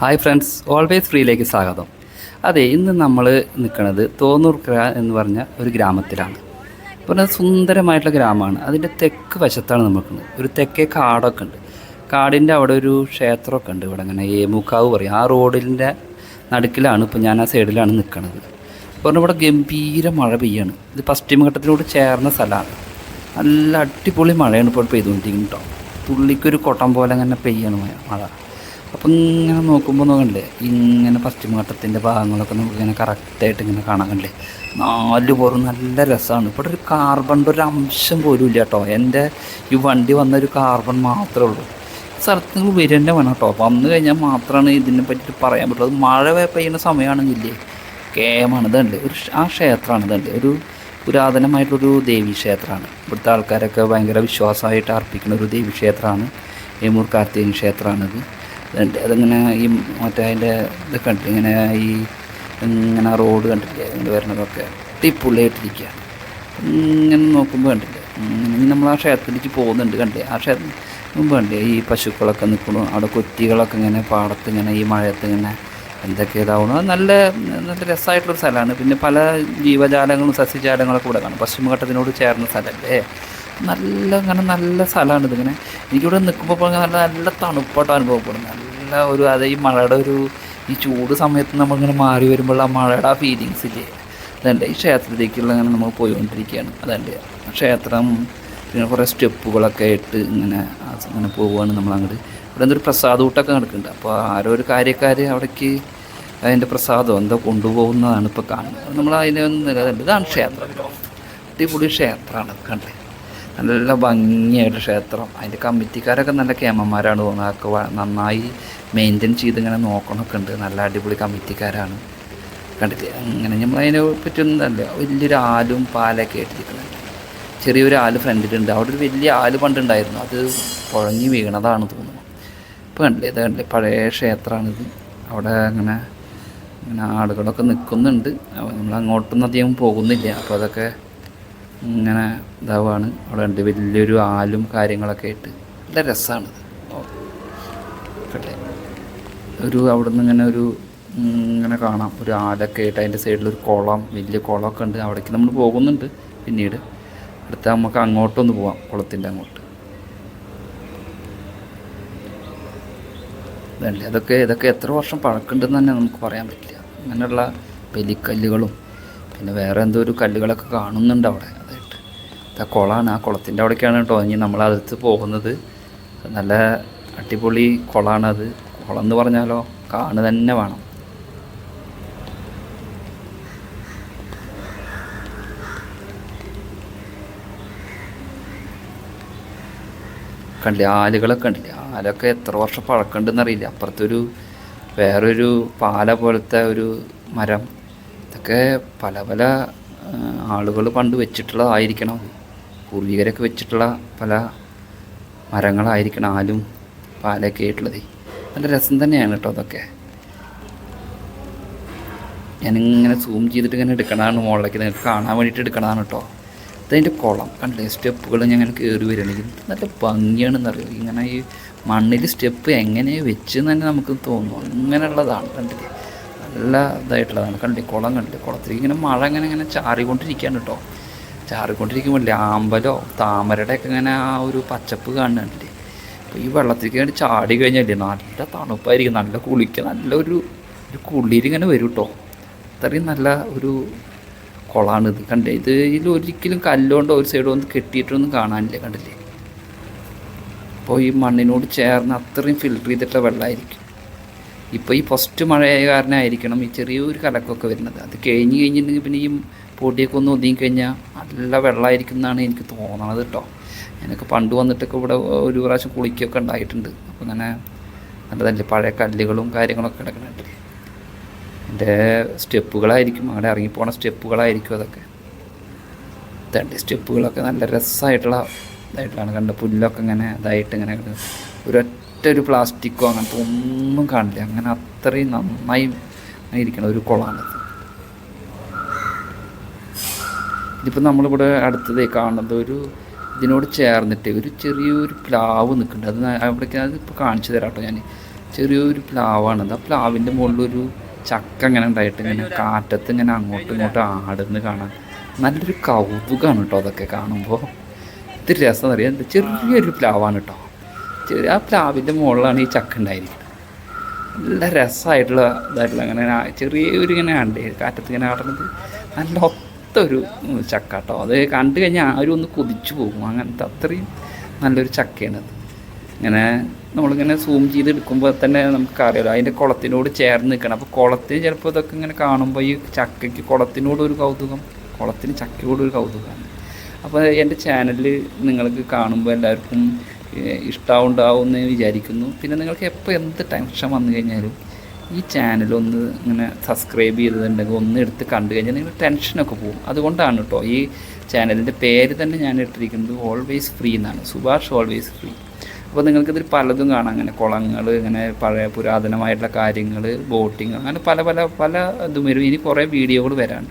Hi friends always ഫ്രീയിലേക്ക് സ്വാഗതം. അതെ ഇന്ന് നമ്മൾ നിൽക്കുന്നത് തോന്നൂർക്കര എന്ന് പറഞ്ഞ ഒരു ഗ്രാമത്തിലാണ്. പറഞ്ഞാൽ സുന്ദരമായിട്ടുള്ള ഗ്രാമമാണ്. അതിന്റെ തെക്ക് വശത്താണ് നിൽക്കുന്നത് ഒരു തെക്കേ കാടൊക്കെ ഉണ്ട്. കാടിന്റെ അവിടെ ഒരു ക്ഷേത്രമൊക്കെ ഉണ്ട്. ഇവിടെ അങ്ങനെ ഏമുക്കാവ് പറയും. ആ റോഡിന്റെ നടുക്കിലാണ് ഇപ്പോൾ ഞാൻ ആ സൈഡിലാണ് നിൽക്കുന്നത് പറഞ്ഞാൽ ഇവിടെ ഗംഭീര മഴ പെയ്യാണ്. ഇത് പശ്ചിമഘട്ടത്തിനോട് ചേർന്ന സ്ഥലമാണ്. നല്ല അടിപൊളി മഴയാണ് ഇപ്പോൾ പെയ്തുകൊണ്ടിരിക്കുന്നത് കേട്ടോ. തുള്ളിക്കൊരു കൊട്ടം പോലെ അങ്ങനെ പെയ്യാണ് മഴ. അപ്പം ഇങ്ങനെ നോക്കുമ്പോൾ നോക്കണ്ടേ ഇങ്ങനെ പശ്ചിമഘട്ടത്തിന്റെ ഭാഗങ്ങളൊക്കെ നമുക്ക് ഇങ്ങനെ കറക്റ്റായിട്ട് ഇങ്ങനെ കാണാൻ കണ്ടേ നാല് പുറം നല്ല രസമാണ് ഇവിടെ ഒരു കാർബണിന്റെ ഒരു അംശം പോലും ഇല്ല കേട്ടോ. എന്റെ ഈ വണ്ടി വന്ന ഒരു കാർബൺ മാത്രമേ ഉള്ളൂ. സ്ഥലത്ത് നിങ്ങൾ വരേണ്ട വേണം കേട്ടോ. വന്നു കഴിഞ്ഞാൽ മാത്രമാണ് ഇതിനെ പറ്റിയിട്ട് പറയാൻ പറ്റുള്ളൂ. മഴ പെയ്യുന്ന സമയമാണെങ്കിലേ കേമാണ്. ഇതുണ്ട് ഒരു ആ ക്ഷേത്രമാണ് ഇതുണ്ട് ഒരു പുരാതനമായിട്ടൊരു ദേവീ ക്ഷേത്രമാണ്. ഇവിടുത്തെ ആൾക്കാരൊക്കെ ഭയങ്കര വിശ്വാസമായിട്ട് അർപ്പിക്കുന്ന ഒരു ദേവീ ക്ഷേത്രമാണ്. ഏമൂർ കാർത്തികൻ ക്ഷേത്രമാണിത്. അതിങ്ങനെ ഈ മറ്റേ അതിന്റെ ഇത് കണ്ടിട്ട് ഇങ്ങനെ ഈ ഇങ്ങനെ റോഡ് കണ്ടില്ലേ അതിന്റെ വരണതൊക്കെ അടിപൊളിയായിട്ടിരിക്കുകയാണ് ഇങ്ങനെ നോക്കുമ്പോൾ കണ്ടില്ല? ഇങ്ങനെ നമ്മൾ ആ ക്ഷേത്രത്തിലേക്ക് പോകുന്നുണ്ട് കണ്ടേ ആ ക്ഷേത്രം മുമ്പ് കണ്ടേ ഈ പശുക്കളൊക്കെ നിൽക്കണു അവിടെ കൊറ്റികളൊക്കെ ഇങ്ങനെ പാടത്ത് ഇങ്ങനെ ഈ മഴയത്ത് ഇങ്ങനെ എന്തൊക്കെ ഇതാവണം അത് നല്ല നല്ല രസമായിട്ടുള്ളൊരു സ്ഥലമാണ്. പിന്നെ പല ജീവജാലങ്ങളും സസ്യജാലങ്ങളൊക്കെ ഇവിടെ കാണും. പശ്ചിമഘട്ടത്തിനോട് ചേർന്ന സ്ഥലമല്ലേ നല്ല അങ്ങനെ നല്ല സ്ഥലമാണ് ഇതിങ്ങനെ എനിക്കിവിടെ നിൽക്കുമ്പോൾ നല്ല നല്ല തണുപ്പായിട്ട് അനുഭവപ്പെടും നല്ല ഒരു അത് ഈ മഴയുടെ ഒരു ഈ ചൂട് സമയത്ത് നമ്മളിങ്ങനെ മാറി വരുമ്പോൾ ആ മഴയുടെ ആ ഫീലിങ്സ് ഇല്ലേ? അതുണ്ട് ഈ ക്ഷേത്രത്തിലേക്കുള്ള അങ്ങനെ നമ്മൾ പോയിക്കൊണ്ടിരിക്കുകയാണ്. അതുണ്ട് ക്ഷേത്രം പിന്നെ കുറേ സ്റ്റെപ്പുകളൊക്കെ ആയിട്ട് ഇങ്ങനെ അങ്ങനെ ഇങ്ങനെ പോവുകയാണ് നമ്മളങ്ങോട്ട് ഇവിടെ എന്തൊരു പ്രസാദ ഊട്ടൊക്കെ നടക്കുന്നുണ്ട്. അപ്പോൾ ആരോ ഒരു കാര്യക്കാർ അവിടേക്ക് അതിന്റെ പ്രസാദം എന്തോ കൊണ്ടുപോകുന്നതാണ് ഇപ്പോൾ കാണുന്നത്. നമ്മൾ അതിനെ ഒന്നും ഇതാണ് ക്ഷേത്രം. അടിപൊളി ക്ഷേത്രമാണ്. കണ്ടേ? നല്ല ഭംഗിയായിട്ട് ക്ഷേത്രം. അതിന്റെ കമ്മിറ്റിക്കാരൊക്കെ നല്ല കേമന്മാരാണ് തോന്നുന്നത് അതൊക്കെ നന്നായി മെയിന്റെയിൻ ചെയ്ത് ഇങ്ങനെ നോക്കണമൊക്കെ ഉണ്ട് നല്ല അടിപൊളി കമ്മിറ്റിക്കാരാണ്. കണ്ടില്ലേ അങ്ങനെ നമ്മൾ അതിനെ പറ്റുന്നതല്ല വലിയൊരു ആലും പാലൊക്കെ ആയിട്ടിരിക്കുന്നത് ചെറിയൊരു ആൽ ഫ്രണ്ടിലുണ്ട്. അവിടെ ഒരു വലിയ ആൽ പണ്ടുണ്ടായിരുന്നു. അത് പുഴങ്ങി വീണതാണ് തോന്നുന്നു. ഇപ്പോൾ കണ്ടില്ലേ? ഇത് കണ്ടില്ലേ? പഴയ ക്ഷേത്രമാണിത്. അവിടെ അങ്ങനെ അങ്ങനെ ആളുകളൊക്കെ നിൽക്കുന്നുണ്ട്. നമ്മൾ അങ്ങോട്ടൊന്നും അധികം പോകുന്നില്ല. അപ്പോൾ അതൊക്കെ ഇങ്ങനെ ഇതാവാണ്. അവിടെ ഉണ്ട് വലിയൊരു ആലും കാര്യങ്ങളൊക്കെ ആയിട്ട് നല്ല രസമാണ് ഒരു അവിടെ നിന്ന് ഇങ്ങനെ ഒരു ഇങ്ങനെ കാണാം. ഒരു ആലൊക്കെ ആയിട്ട് അതിന്റെ ഒരു കുളം വലിയ കുളമൊക്കെ ഉണ്ട്. അവിടേക്ക് നമ്മൾ പോകുന്നുണ്ട് പിന്നീട്. അടുത്ത നമുക്ക് അങ്ങോട്ടൊന്ന് പോവാം കുളത്തിന്റെ അങ്ങോട്ട്. ഇതല്ലേ? അതൊക്കെ ഇതൊക്കെ എത്ര വർഷം പഴക്കമുണ്ടെന്ന് തന്നെ നമുക്ക് പറയാൻ പറ്റില്ല. അങ്ങനെയുള്ള ബലിക്കല്ലുകളും പിന്നെ വേറെ എന്തോ ഒരു കല്ലുകളൊക്കെ കാണുന്നുണ്ട് അവിടെ. അതായിട്ട് ആ കുളമാണ് ആ കുളത്തിന്റെ അവിടേക്കാണ് കേട്ടോ ഇനി നമ്മൾ അടുത്ത് പോകുന്നത്. നല്ല അടിപൊളി കുളമാണത് കുളം എന്ന് പറഞ്ഞാലോ കാണു തന്നെ വേണം. കണ്ടില്ലേ ആലുകളൊക്കെ കണ്ടില്ലേ? ആലൊക്കെ എത്ര വർഷം പഴക്കമുണ്ടെന്ന് അറിയില്ല അപ്പുറത്തൊരു വേറൊരു പാല പോലത്തെ ഒരു മരം. ഇതൊക്കെ പല പല ആളുകൾ പണ്ട് വെച്ചിട്ടുള്ളതായിരിക്കണം. പൂർവികരൊക്കെ വെച്ചിട്ടുള്ള പല മരങ്ങളായിരിക്കണം ആലും പാലൊക്കെ ആയിട്ടുള്ളത്. നല്ല രസം തന്നെയാണ് കേട്ടോ അതൊക്കെ. ഞാനിങ്ങനെ സൂം ചെയ്തിട്ട് ഇങ്ങനെ എടുക്കണതാണ് മുകളിലേക്ക് നിങ്ങൾക്ക് കാണാൻ വേണ്ടിയിട്ട് എടുക്കണതാണ് കേട്ടോ. അതതിന്റെ കുളം കണ്ടില്ലേ? സ്റ്റെപ്പുകൾ ഞാൻ ഇങ്ങനെ കയറി വരികയാണെങ്കിൽ നല്ല ഭംഗിയാണെന്ന് അറിയോ. ഇങ്ങനെ ഈ മണ്ണിൽ സ്റ്റെപ്പ് എങ്ങനെ വെച്ചെന്ന് തന്നെ നമുക്ക് തോന്നുന്നു. അങ്ങനെയുള്ളതാണ് കണ്ടില്ലേ? നല്ല ഇതായിട്ടുള്ളതാണ്. കണ്ടി കുളം കണ്ടില്ലേ? കുളത്തിലേക്ക് ഇങ്ങനെ മഴ ഇങ്ങനെ ഇങ്ങനെ ചാറിക്കൊണ്ടിരിക്കുകയാണ് കേട്ടോ. ചാറിക്കൊണ്ടിരിക്കുമ്പോൾ ആമ്പലോ താമരയുടെ ഒക്കെ ഇങ്ങനെ ആ ഒരു പച്ചപ്പ് കാണുന്നുണ്ടല്ലേ? അപ്പോൾ ഈ വെള്ളത്തിലേക്ക് വേണ്ടി ചാടി കഴിഞ്ഞല്ലേ നല്ല തണുപ്പായിരിക്കും. നല്ല കുളിക്കുക നല്ലൊരു ഒരു കുളിരിങ്ങനെ വരും കേട്ടോ. അത്രയും നല്ല ഒരു കുളമാണിത് കണ്ടേ ഇത് ഇതിൽ ഒരിക്കലും കല്ലുകൊണ്ടോ ഒരു സൈഡോ ഒന്നും കെട്ടിയിട്ടൊന്നും കാണാനില്ല? കണ്ടില്ലേ? അപ്പോൾ ഈ മണ്ണിനോട് ചേർന്ന് അത്രയും ഫിൽട്ടർ ചെയ്തിട്ടുള്ള വെള്ളമായിരിക്കും. ഇപ്പോൾ ഈ ഫസ്റ്റ് മഴയായ കാരണമായിരിക്കണം ഈ ചെറിയൊരു കലക്കൊക്കെ വരുന്നത്. അത് കഴിഞ്ഞ് കഴിഞ്ഞിട്ടുണ്ടെങ്കിൽ പിന്നെ ഈ പൊടിയൊക്കെ ഒന്ന് ഒതുങ്ങി കഴിഞ്ഞാൽ നല്ല വെള്ളമായിരിക്കും എന്നാണ് എനിക്ക് തോന്നണത് കേട്ടോ ഞാനൊക്കെ പണ്ട് വന്നിട്ടൊക്കെ ഇവിടെ ഒരു പ്രാവശ്യം കുളിക്കൊക്കെ ഉണ്ടായിട്ടുണ്ട്. അപ്പോൾ അങ്ങനെ നല്ലതല്ലേ പഴയ കല്ലുകളും കാര്യങ്ങളൊക്കെ കിടക്കുന്നുണ്ട്. എന്റെ സ്റ്റെപ്പുകളായിരിക്കും അവിടെ ഇറങ്ങിപ്പോണ സ്റ്റെപ്പുകളായിരിക്കും അതൊക്കെ. തണ്ടി സ്റ്റെപ്പുകളൊക്കെ നല്ല രസമായിട്ടുള്ള ഇതായിട്ടാണ് കണ്ട പുല്ലൊക്കെ ഇങ്ങനെ ഇതായിട്ട് ഇങ്ങനെ ഒരു ഒരു പ്ലാസ്റ്റിക്കോ അങ്ങനത്തെ ഒന്നും കാണില്ല. അങ്ങനെ അത്രയും നന്നായി ഇരിക്കണ ഒരു കുളമാണത് ഇതിപ്പോൾ നമ്മളിവിടെ അടുത്തതേ കാണുന്നത് ഒരു ഇതിനോട് ചേർന്നിട്ട് ഒരു ചെറിയൊരു പ്ലാവ് നിൽക്കുന്നുണ്ട്. അത് അവിടേക്ക് അത് ഇപ്പോൾ കാണിച്ചു തരാം കേട്ടോ ഞാൻ ചെറിയൊരു പ്ലാവാണ് ആ പ്ലാവിന്റെ മുകളിലൊരു ചക്ക ഇങ്ങനെ ഉണ്ടായിട്ട് ഇങ്ങനെ കാറ്റത്ത് ഇങ്ങനെ അങ്ങോട്ടും ഇങ്ങോട്ടും ആടുന്ന് കാണാൻ നല്ലൊരു കൗതുകമാണ് കേട്ടോ അതൊക്കെ കാണുമ്പോൾ ഇത് രസം അറിയാം ചെറിയൊരു പ്ലാവാണ് കേട്ടോ. ചെറിയ ആ പ്ലാവിന്റെ മുകളിലാണ് ഈ ചക്ക ഉണ്ടായിരിക്കുന്നത്. നല്ല രസമായിട്ടുള്ള ഇതായിട്ടുള്ള അങ്ങനെ ചെറിയ ചെറിയൊരു ഇങ്ങനെ കണ്ടേ കാറ്റത്ത് ഇങ്ങനെ ആടുന്നത് നല്ല ഒത്തൊരു ചക്ക കേട്ടോ. അത് കണ്ടു കഴിഞ്ഞാൽ ആരും ഒന്ന് കൊതിച്ചു പോകും. അങ്ങനത്തെ അത്രയും നല്ലൊരു ചക്കയാണത് ഇങ്ങനെ നമ്മളിങ്ങനെ സൂം ചെയ്ത് എടുക്കുമ്പോൾ തന്നെ നമുക്ക് നമുക്കറിയാലോ അതിന്റെ കുളത്തിനോട് ചേർന്ന് നിൽക്കണം. അപ്പോൾ കുളത്തിന് ചിലപ്പോൾ ഇതൊക്കെ ഇങ്ങനെ കാണുമ്പോൾ ഈ ചക്കയ്ക്ക് കുളത്തിനോട് ഒരു കൗതുകം കുളത്തിന് ചക്കയോട് ഒരു കൗതുകമാണ്. അപ്പോൾ എന്റെ ചാനലിൽ നിങ്ങൾക്ക് കാണുമ്പോൾ എല്ലാവർക്കും ഇഷ്ടമുണ്ടാവും എന്ന് വിചാരിക്കുന്നു. പിന്നെ നിങ്ങൾക്ക് എപ്പോൾ എന്ത് ടെൻഷൻ വന്നു കഴിഞ്ഞാലും ഈ ചാനൽ ഒന്ന് ഇങ്ങനെ സബ്സ്ക്രൈബ് ചെയ്തിട്ടുണ്ടെങ്കിൽ ഒന്ന് എടുത്ത് കണ്ടു കഴിഞ്ഞാൽ നിങ്ങൾ ടെൻഷനൊക്കെ പോകും. അതുകൊണ്ടാണ് കേട്ടോ ഈ ചാനലിന്റെ പേര് തന്നെ ഞാൻ ഇട്ടിരിക്കുന്നത് ഓൾവേസ് ഫ്രീ എന്നാണ്. സുഭാഷ് ഓൾവേസ് ഫ്രീ അപ്പോൾ നിങ്ങൾക്കിതിൽ പലതും കാണാം. അങ്ങനെ കുളങ്ങൾ ഇങ്ങനെ പഴയ പുരാതനമായിട്ടുള്ള കാര്യങ്ങൾ ബോട്ടിങ് അങ്ങനെ പല പല പല ഇതും വരും. ഇനി കുറേ വീഡിയോകൾ വരാണ്ട്